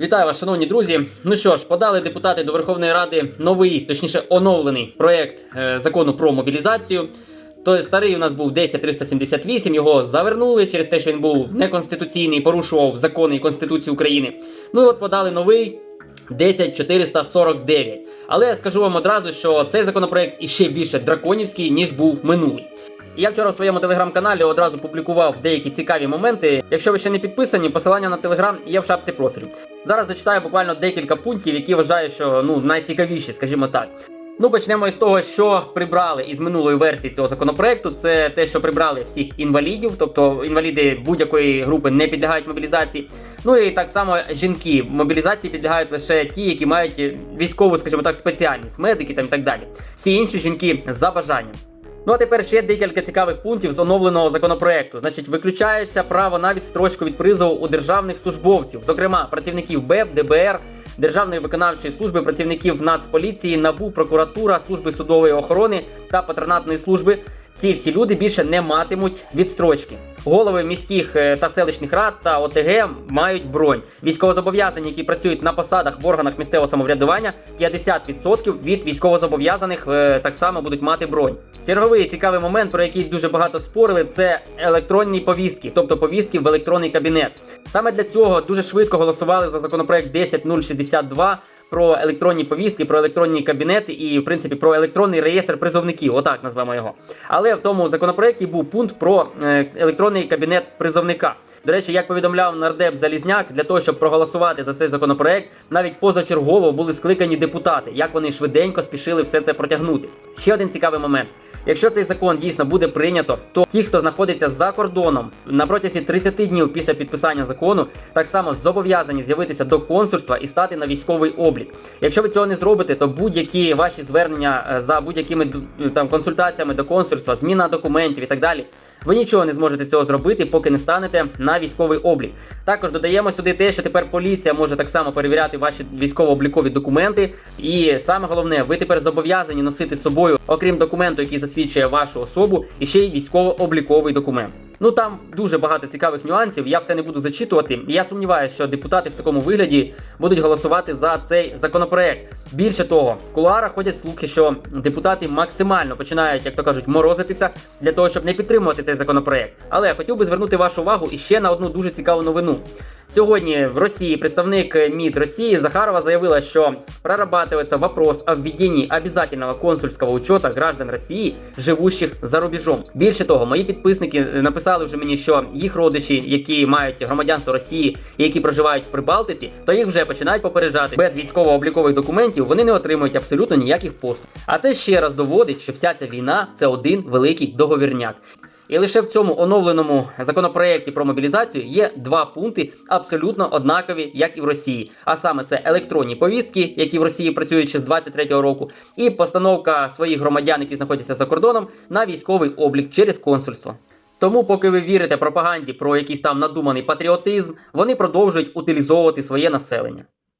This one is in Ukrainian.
Вітаю вас, шановні друзі. Ну що ж, подали депутати до Верховної Ради новий, точніше, оновлений проект е, закону про мобілізацію. Той старий у нас був 10378, його завернули через те, що він був неконституційний, порушував закони і Конституцію України. Ну і от подали новий 10449. Але я скажу вам одразу, що цей законопроект іще більше драконівський, ніж був минулий. Я вчора в своєму телеграм-каналі одразу публікував деякі цікаві моменти. Якщо ви ще не підписані, посилання на телеграм є в шапці профілю. Зараз зачитаю буквально декілька пунктів, які вважаю, що ну найцікавіші, скажімо так. Ну, почнемо із того, що прибрали із минулої версії цього законопроекту. Це те, що прибрали всіх інвалідів, тобто інваліди будь-якої групи не підлягають мобілізації. Ну і так само жінки мобілізації підлягають лише ті, які мають військову, скажімо так, спеціальність, медики там і так далі. Всі інші жінки за бажанням. Ну а тепер ще декілька цікавих пунктів з оновленого законопроекту. Значить, виключається право на відстрочку від призову у державних службовців, зокрема працівників БЕП, ДБР, Державної виконавчої служби, працівників Нацполіції, НАБУ, прокуратура, служби судової охорони та патронатної служби. Ці всі люди більше не матимуть відстрочки. Голови міських е, та селищних рад та ОТГ мають бронь. Військовозобов'язані, які працюють на посадах в органах місцевого самоврядування, 50% від військовозобов'язаних е, так само будуть мати бронь. Черговий цікавий момент, про який дуже багато спорили, це електронні повістки, тобто повістки в електронний кабінет. Саме для цього дуже швидко голосували за законопроект 10062 про електронні повістки, про електронні кабінети і, в принципі, про електронний реєстр призовників. Отак назвемо його. Але в тому законопроекті був пункт про е, електронний кабінет призовника. До речі, як повідомляв нардеп Залізняк, для того, щоб проголосувати за цей законопроект, навіть позачергово були скликані депутати, як вони швиденько спішили все це протягнути. Ще один цікавий момент. Якщо цей закон дійсно буде прийнято, то ті, хто знаходиться за кордоном на протязі 30 днів після підписання закону, так само зобов'язані з'явитися до консульства і стати на військовий облік. Якщо ви цього не зробите, то будь-які ваші звернення е, за будь-якими там консультаціями до консульства, зміна документів і так далі. Ви нічого не зможете цього зробити, поки не станете на військовий облік. Також додаємо сюди те, що тепер поліція може так само перевіряти ваші військово-облікові документи. І саме головне, ви тепер зобов'язані носити з собою, окрім документу, який засвідчує вашу особу, і ще й військово-обліковий документ. Ну там дуже багато цікавих нюансів. Я все не буду зачитувати. І я сумніваюся, що депутати в такому вигляді будуть голосувати за цей законопроект. Більше того, в кулуарах ходять слухи, що депутати максимально починають, як то кажуть, морозитися для того, щоб не підтримувати цей законопроект. Але я хотів би звернути вашу увагу іще на одну дуже цікаву новину. Сьогодні в Росії представник МИД Росії Захарова заявила, що прорабатывается вопрос о введении обязательного консульского учета граждан Росії, живущих за рубежом. Більше того, мої підписники написали вже мені, що їх родичі, які мають громадянство Росії і які проживають в Прибалтиці, то їх вже починають попереджати без військово-облікових документів. Вони не отримують абсолютно ніяких послуг. А це ще раз доводить, що вся ця війна це один великий договірняк. І лише в цьому оновленому законопроєкті про мобілізацію є два пункти абсолютно однакові, як і в Росії. А саме це електронні повістки, які в Росії працюють ще з 23-го року, і постановка своїх громадян, які знаходяться за кордоном, на військовий облік через консульство. Тому, поки ви вірите пропаганді про якийсь там надуманий патріотизм, вони продовжують утилізовувати своє населення.